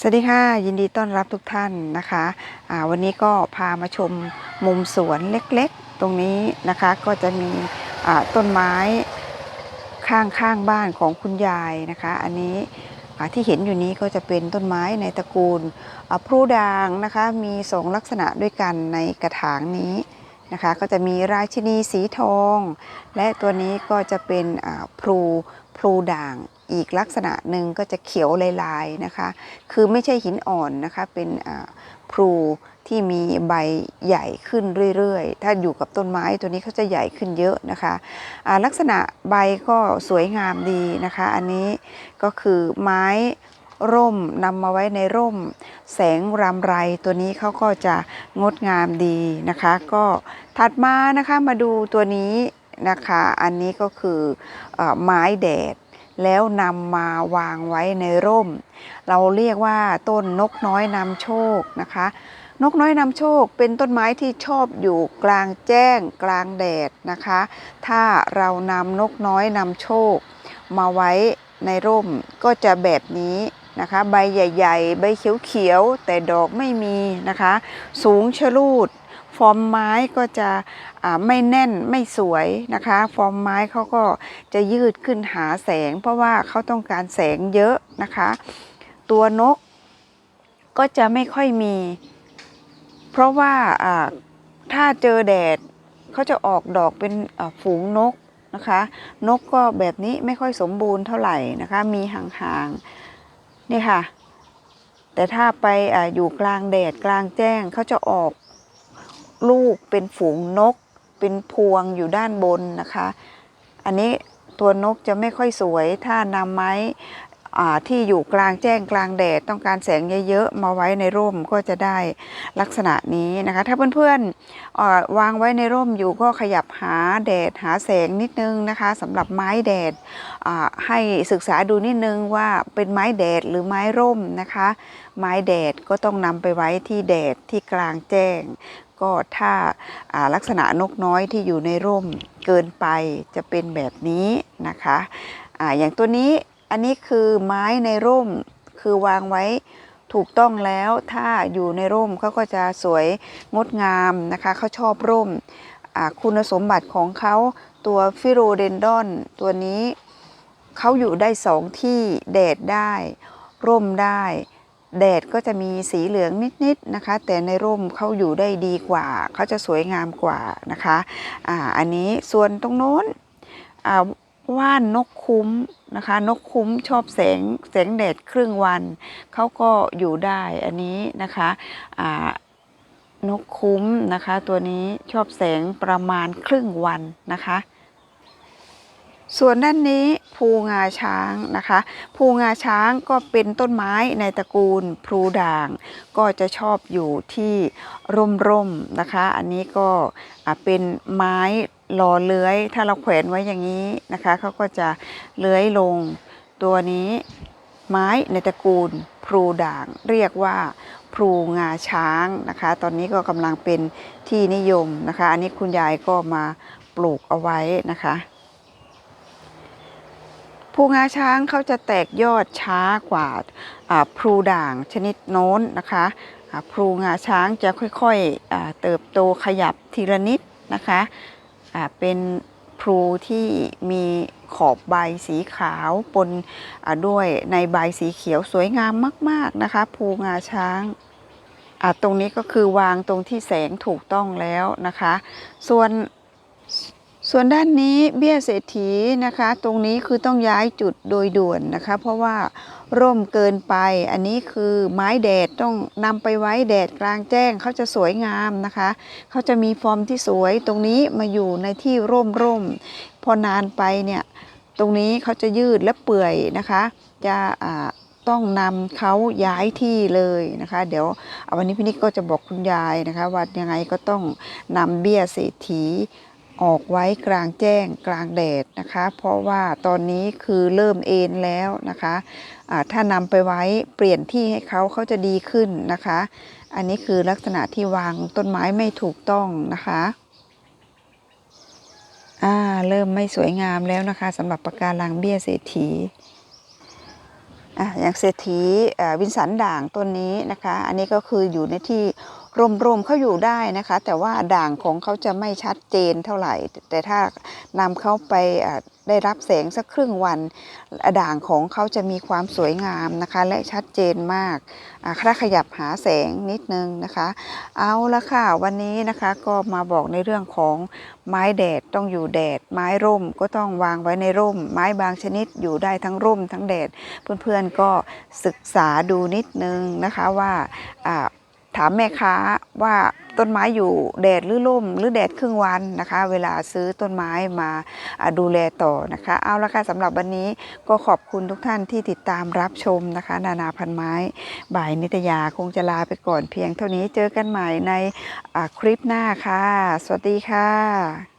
สวัสดีค่ะ ยินดีต้อนรับทุกท่านนะคะวันนี้ก็พามาชมมุมสวนเล็กๆ ตรงนี้นะคะก็จะมีอ่าต้นไม้ข้างข้างบ้านของคุณยายนะคะ อันนี้ที่เห็นอยู่นี้ก็จะเป็นต้นไม้ในตระกูลพลูด่างนะคะมีสองลักษณะด้วยกันในกระถางนี้นะคะก็จะมีราชินีสีทอง และตัวนี้ก็จะเป็นพลูพลูด่าง อีกลักษณะหนึ่งก็จะเขียวลายๆนะคะ คือไม่ใช่หินอ่อนนะคะ เป็นพลูที่มีใบใหญ่ขึ้นเรื่อยๆ ถ้าอยู่กับต้นไม้ตัวนี้เขาจะใหญ่ขึ้นเยอะนะคะอ่าลักษณะใบก็สวยงามดีนะคะ อันนี้ก็คือไม้ร่มนำมาไว้ในร่ม แสงรำไรตัวนี้เขาก็จะงดงามดีนะคะ ก็ถัดมานะคะมาดูตัวนี้นะคะ อันนี้ก็คืออไม้แดด แล้วนำมาวางไว้ในร่ม เราเรียกว่าต้นนกน้อยนำโชคนะคะ นกน้อยนำโชคเป็นต้นไม้ที่ชอบอยู่กลางแจ้งกลางแดดนะคะ ถ้าเรานำนกน้อยนำโชค มาไว้ในร่มก็จะแบบนี้นะคะใบใหญ่ ๆ ใบเขียวๆแต่ดอกไม่มีนะคะ สูงชะลูด ฟอร์มไม้ก็จะไม่แน่นไม่สวยนะคะ ฟอร์มไม้เขาก็จะยืดขึ้นหาแสง เพราะว่าเขาต้องการแสงเยอะนะคะ ตัวนกก็จะไม่ค่อยมี เพราะว่าถ้าเจอแดดเขาจะออกดอกเป็นฝูงนกนะคะ นกก็แบบนี้ไม่ค่อยสมบูรณ์เท่าไหร่นะคะ มีห่างๆนี่ค่ะ แต่ถ้าไปออยู่กลางแดดกลางแจ้งเขาจะออก ลูกเป็นฝูงนก เป็นพวงอยู่ด้านบนนะคะ อันนี้ตัวนกจะไม่ค่อยสวยถ้านำไม้ที่อยู่กลางแจ้งกลางแดดต้องการแสงเยอะๆมาไว้ในร่มก็จะได้ลักษณะนี้นะคะ ถ้าเพื่อนๆเอ่อวางไว้ในร่มอยู่ก็ขยับหาแดดหาแสงนิดนึงนะคะสำหรับไม้แดดให้ศึกษาดูนิดนึงว่าเป็นไม้แดดหรือไม้ร่มนะคะ ไม้แดดก็ต้องนำไปไว้ที่แดดที่กลางแจ้ง ก็ถ้าาลักษณะนกน้อยที่อยู่ในร่มเกินไปจะเป็นแบบนี้นะคะออย่างตัวนี้อันนี้คือไม้ในร่มคือวางไว้ถูกต้องแล้วถ้าอยู่ในร่มเขาก็จะสวยงดงามนะคะเขาชอบร่มคุณสมบัติของเขาตัวฟิโรเดนดอนตัวนี้เขาอยู่ได้สองที่แดดได้ ร่มได้ แดดก็จะมีสีเหลืองนิดๆนะคะ แต่ในร่มเขาอยู่ได้ดีกว่า เขาจะสวยงามกว่านะคะอ่าอันนี้ส่วนตรงโน้นอ่าว่านนกคุ้มนะคะ นกคุ้มชอบแสงแสงแดดครึ่งวันเขาก็อยู่ได้อันนี้นะคะอ่านกคุ้มนะคะ ตัวนี้ชอบแสงประมาณครึ่งวันนะคะ ส่วนด้านนี้ภูงาช้างนะคะ ภูงาช้างก็เป็นต้นไม้ในตระกูลพลูด่าง ก็จะชอบอยู่ที่ร่มๆนะคะ อันนี้ก็เป็นไม้รอเลื้อย ถ้าเราแขวนไว้อย่างนี้นะคะเขาก็จะเลื้อยลงตัวนี้ไม้ในตระกูลพลูด่าง เรียกว่าพลูงาช้างนะคะ ตอนนี้ก็กำลังเป็นที่นิยมนะคะ อันนี้คุณยายก็มาปลูกเอาไว้นะคะ ภูงาช้างเขาจะแตกยอดช้ากว่าพลูด่างชนิดโน้นนะคะพลูงาช้างจะค่อยๆเติบโตขยับทีละนิดนะคะเป็นพลูที่มีขอบใบสีขาวปนด้วยในใบสีเขียวสวยงามมาก ๆนะคะภูงาช้างตรงนี้ก็คือวางตรงที่แสงถูกต้องแล้วนะคะ ส่วน ส่วนด้านนี้เบี้ยเศรษฐีนะคะ ตรงนี้คือต้องย้ายจุดโดยด่วนนะคะ เพราะว่าร่มเกินไป อันนี้คือไม้แดดต้องนำไปไว้แดดกลางแจ้งเขาจะสวยงามนะคะ เขาจะมีฟอร์มที่สวยตรงนี้มาอยู่ในที่ร่มร่มพอนานไปเนี่ยตรงนี้เขาจะยืดและเปื่อยนะคะ จะต้องนำเขาย้ายที่เลยนะคะ เดี๋ยวอวันนี้พี่นิกก็จะบอกคุณยายนะคะว่ายังไงก็ต้องนำเบี้ยเศรษฐี ออกไว้กลางแจ้งกลางแดดนะคะ เพราะว่าตอนนี้คือเริ่มเอ็นแล้วนะคะอ่าถ้านำไปไว้เปลี่ยนที่ให้เขาเขาจะดีขึ้นนะคะ อันนี้คือลักษณะที่วางต้นไม้ไม่ถูกต้องนะคะอ่าเริ่มไม่สวยงามแล้วนะคะสำหรับปะการังเบี้ยเศรษฐีอะอย่างเศรษฐีวินสันด่างต้นนี้นะคะ อันนี้ก็คืออยู่ในที่ ร่มๆเขาอยู่ได้นะคะ แต่ว่าด่างของเขาจะไม่ชัดเจนเท่าไหร่ แต่ถ้านำเขาไปได้รับแสงสักครึ่งวันด่างของเขาจะมีความสวยงามนะคะ และชัดเจนมากถ้าขยับหาแสงนิดนึงนะคะ เอาละค่ะวันนี้นะคะก็มาบอกในเรื่องของไม้แดดต้องอยู่แดด ไม้ร่มก็ต้องวางไว้ในร่ม ไม้บางชนิดอยู่ได้ทั้งร่มทั้งแดด เพื่อนๆก็ศึกษาดูนิดนึงนะคะว่า ถามแม่ค้าว่าต้นไม้อยู่แดดหรือร่มหรือแดดครึ่งวันนะคะ เวลาซื้อต้นไม้มาดูแลต่อนะคะ เอาละค่ะสำหรับวันนี้ก็ขอบคุณทุกท่านที่ติดตามรับชมนะคะ นานาพันไม้ บ่ายนิตยาคงจะลาไปก่อนเพียงเท่านี้เจอกันใหม่ในคลิปหน้าค่ะ สวัสดีค่ะ